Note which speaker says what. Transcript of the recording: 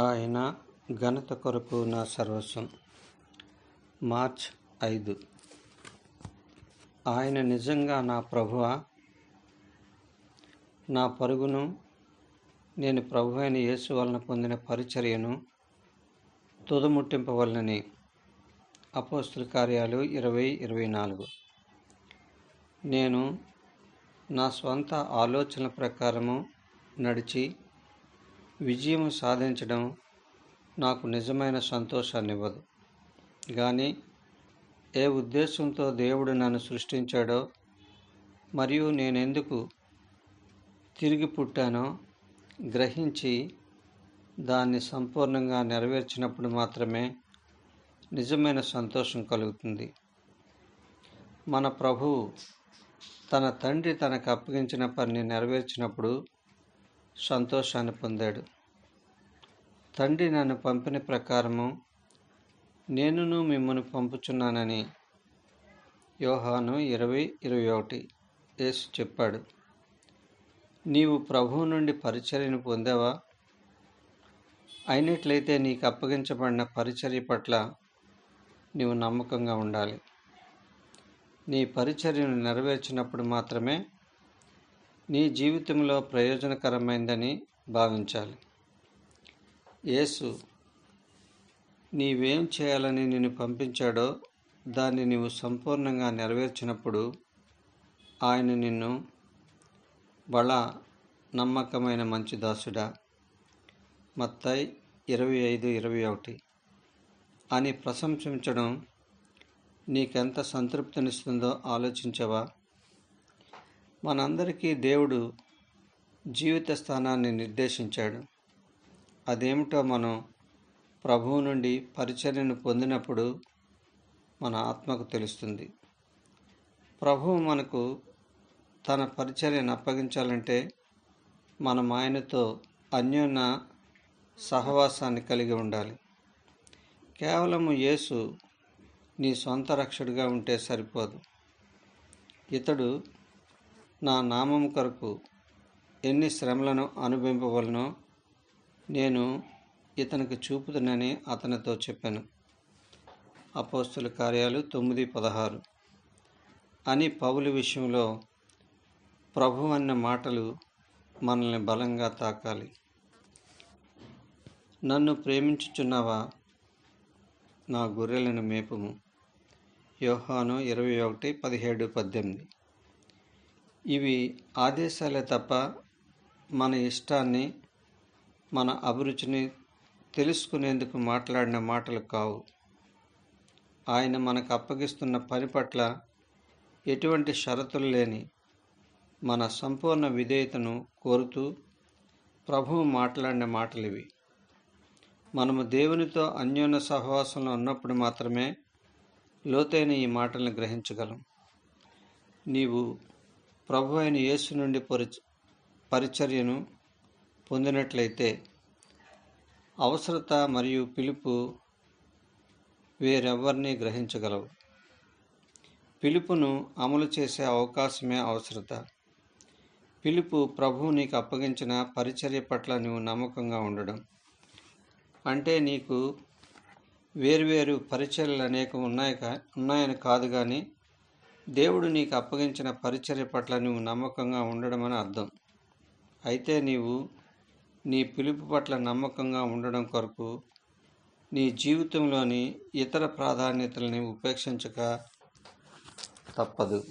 Speaker 1: ఆయన ఘనత కొరకు నా సర్వస్వం. మార్చ్ ఐదు. ఆయన నిజంగా నా ప్రభువ? నా పరుగును నేను ప్రభు అయిన యేసు వలన పొందిన పరిచర్యను తుదముట్టింపవలనని అపోస్తుల కార్యాలు ఇరవై ఇరవై నాలుగు. నేను నా స్వంత ఆలోచనల ప్రకారము నడిచి విజయం సాధించడం నాకు నిజమైన సంతోషాన్ని ఇవ్వదు కానీ ఏ ఉద్దేశంతో దేవుడు నన్ను సృష్టించాడో మరియు నేనెందుకు తిరిగి పుట్టానో గ్రహించి దాన్ని సంపూర్ణంగా నెరవేర్చినప్పుడు మాత్రమే నిజమైన సంతోషం కలుగుతుంది. మన ప్రభువు తన తండ్రి తనకు అప్పగించిన పనిని నెరవేర్చినప్పుడు సంతోషాన్ని పొందాడు. తండ్రి నన్ను పంపిన ప్రకారము నేనును మిమ్మల్ని పంపుచున్నానని యోహాను ఇరవై ఇరవై ఒకటి యేసు చెప్పాడు. నీవు ప్రభువు నుండి పరిచర్యను పొందావా? అయినట్లయితే నీకు అప్పగించబడిన పరిచర్య పట్ల నీవు నమ్మకంగా ఉండాలి. నీ పరిచర్యను నెరవేర్చినప్పుడు మాత్రమే నీ జీవితంలో ప్రయోజనకరమైందని భావించాలి. యేసు నీవేం చేయాలని నిన్ను పంపించాడో దాన్ని నీవు సంపూర్ణంగా నెరవేర్చినప్పుడు ఆయన నిన్ను బళ నమ్మకమైన మంచి దాసుడా. మత్తాయి ఇరవై ఐదు ఇరవై ఒకటి. అని ప్రశంసించడం నీకెంత సంతృప్తినిస్తుందో ఆలోచించవా? మనందరికీ దేవుడు జీవిత స్థానాన్ని నిర్దేశించాడు. అదేమిటో మనం ప్రభువు నుండి పరిచర్యను పొందినప్పుడు మన ఆత్మకు తెలుస్తుంది. ప్రభువు మనకు తన పరిచర్యను అప్పగించాలంటే మనం ఆయనతో అన్యోన్య సహవాసాన్ని కలిగి ఉండాలి. కేవలము యేసు నీ సొంత రక్షకుడిగా ఉంటే సరిపోదు. ఇతడు నా నామము కొరకు ఎన్ని శ్రమలను అనుభవింపవలనో నేను ఇతనికి చూపుతునని అతనితో చెప్పాను. అపోస్తుల కార్యాలు తొమ్మిది పదహారు. అని పౌలు విషయంలో ప్రభు అన్న మాటలు మనల్ని బలంగా తాకాలి. నన్ను ప్రేమించుచున్నావా? నా గొర్రెలను మేపము. యోహాను ఇరవై ఒకటి పదిహేడు పద్దెనిమిది. ఇవి ఆదేశాలే తప్ప మన ఇష్టాన్ని మన అభిరుచిని తెలుసుకునేందుకు మాట్లాడిన మాటలు కావు. ఆయన మనకు అప్పగిస్తున్న పని పట్ల ఎటువంటి షరతులు లేని మన సంపూర్ణ విధేయతను కోరుతూ ప్రభువు మాట్లాడిన మాటలు ఇవి మనము దేవునితో అన్యోన్య సహవాసంలో ఉన్నప్పుడు మాత్రమే లోతైన ఈ మాటలను గ్రహించగలం. నీవు ప్రభు అయిన యేసు నుండి పరిచ పరిచర్యను పొందినట్లయితే అవసరత మరియు పిలుపు వేరెవ్వరిని గ్రహించగలవు. పిలుపును అమలు చేసే అవకాశమే అవసరత. పిలుపు ప్రభువు నీకు అప్పగించిన పరిచర్య పట్ల నువ్వు నమ్మకంగా ఉండడం. అంటే నీకు వేరువేరు పరిచర్యలు అనేకం ఉన్నాయి ఉన్నాయని కాదు కానీ దేవుడు నీకు అప్పగించిన పరిచర్య పట్ల నువ్వు నమ్మకంగా ఉండడం అని అర్థం. అయితే నీవు నీ పిలుపు పట్ల నమ్మకంగా ఉండడం కొరకు నీ జీవితంలోని ఇతర ప్రాధాన్యతల్ని ఉపేక్షించక తప్పదు.